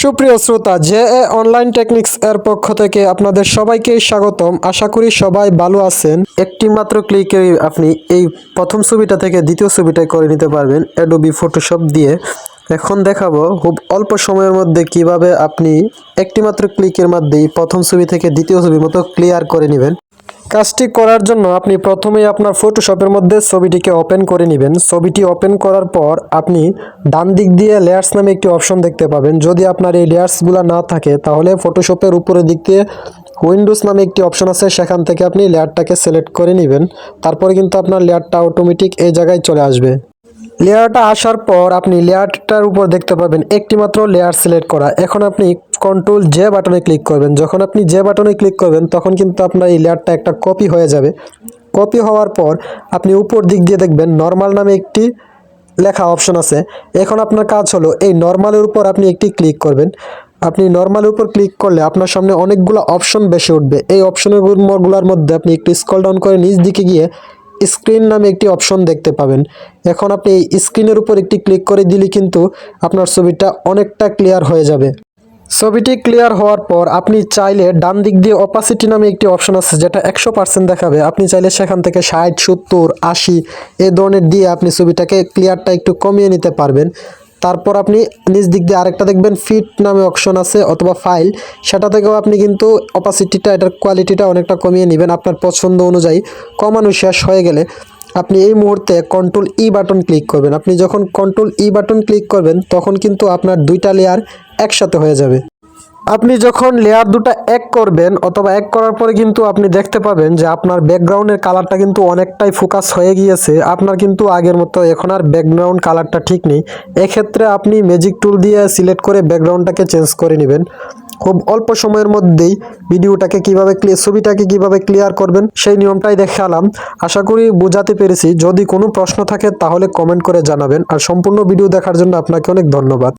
সুপ্রিয় শ্রোতা, J A online techniques এর পক্ষ থেকে আপনাদের সবাইকে স্বাগতম। আশা করি সবাই ভালো আছেন। একটি মাত্র ক্লিকে আপনি এই প্রথম ছবিটা থেকে দ্বিতীয় ছবিটা করে নিতে পারবেন অ্যাডোবি ফটোশপ দিয়ে। এখন দেখাবো খুব অল্প সময়ের মধ্যে কীভাবে আপনি একটি মাত্র ক্লিকের মাধ্যমেই প্রথম ছবি থেকে দ্বিতীয় ছবির মতো ক্লিয়ার করে নেবেন। কাজটি করার জন্য আপনি প্রথমেই আপনার ফটোশপের মধ্যে ছবিটিকে ওপেন করে নেবেন। ছবিটি ওপেন করার পর আপনি ডান দিক দিয়ে লেয়ার্স নামে একটি অপশন দেখতে পাবেন। যদি আপনার এই লেয়ার্সগুলো না থাকে, তাহলে ফটোশপের উপরের দিক দিয়ে উইন্ডোজ নামে একটি অপশন আছে। সেখান থেকে আপনি লেয়ারটাকে সিলেক্ট করে নেবেন। তারপরে কিন্তু আপনার লেয়ারটা অটোমেটিক এই জায়গায় চলে আসবে। লেয়ারটা আসার পর আপনি লেয়ারটার উপর দেখতে পাবেন একটি মাত্র লেয়ার সিলেক্ট করা। এখন আপনি কন্ট্রোল জে বাটনে ক্লিক করবেন। যখন আপনি জে বাটনে ক্লিক করবেন, তখন কিন্তু আপনার এই লেয়ারটা একটা কপি হয়ে যাবে। কপি হওয়ার পর আপনি উপর দিক দিয়ে দেখবেন নর্মাল নামে একটি লেখা অপশন আছে। এখন আপনার কাজ হলো, এই নর্মালের উপর আপনি একটি ক্লিক করবেন। আপনি নর্মালের উপর ক্লিক করলে আপনার সামনে অনেকগুলো অপশন বেশি উঠবে। এই অপশনগুলোর মধ্যে আপনি একটু স্ক্রল ডাউন করে নিচ দিকে গিয়ে স্ক্রিন নামে একটি অপশন দেখতে পাবেন। এখন আপনি স্ক্রিনের উপর একটি ক্লিক করে দিলে কিন্তু আপনার ছবিটা অনেকটা ক্লিয়ার হয়ে যাবে। ছবিটি ক্লিয়ার হওয়ার পর আপনি চাইলে ডান দিক দিয়ে অপাসিটি নামে একটি অপশন আছে যেটা একশো পার্সেন্ট দেখাবে। আপনি চাইলে সেখান থেকে ষাট, সত্তর, আশি, এ ধরনের দিয়ে আপনি ছবিটাকে ক্লিয়ারটা একটু কমিয়ে নিতে পারবেন। তারপর আপনি নিজ দিক দিয়ে আরেকটা দেখবেন ফিট নামে অপশন আছে অথবা ফাইল সেটা থেকেও আপনি কিন্তু অপাসিটিটা এটার কোয়ালিটিটা অনেকটা কমিয়ে নেবেন আপনার পছন্দ অনুযায়ী। কমানো শেষ হয়ে গেলে আপনি এই মুহূর্তে কন্ট্রোল ই বাটন ক্লিক করবেন। আপনি যখন কন্ট্রোল ই বাটন ক্লিক করবেন, তখন কিন্তু আপনার দুইটা লেয়ার একসাথে হয়ে যাবে। আপনি যখন লেয়ার দুটো এক করবেন অথবা এক করার পরে কিন্তু আপনি দেখতে পাবেন যে আপনার ব্যাকগ্রাউন্ডের কালারটা কিন্তু অনেকটাই ফোকাস হয়ে গিয়েছে। আপনার কিন্তু আগের মতো এখন আর ব্যাকগ্রাউন্ড কালারটা ঠিক নেই। এক্ষেত্রে আপনি ম্যাজিক টুল দিয়ে সিলেক্ট করে ব্যাকগ্রাউন্ডটাকে চেঞ্জ করে নেবেন। খুব অল্প সময়ের মধ্যেই ভিডিওটাকে কীভাবে ক্লিয়ার ছবিটাকে কীভাবে ক্লিয়ার করবেন সেই নিয়মটাই দেখালাম। আশা করি বোঝাতে পেরেছি। যদি কোনো প্রশ্ন থাকে তাহলে কমেন্ট করে জানাবেন। আর সম্পূর্ণ ভিডিও দেখার জন্য আপনাকে অনেক ধন্যবাদ।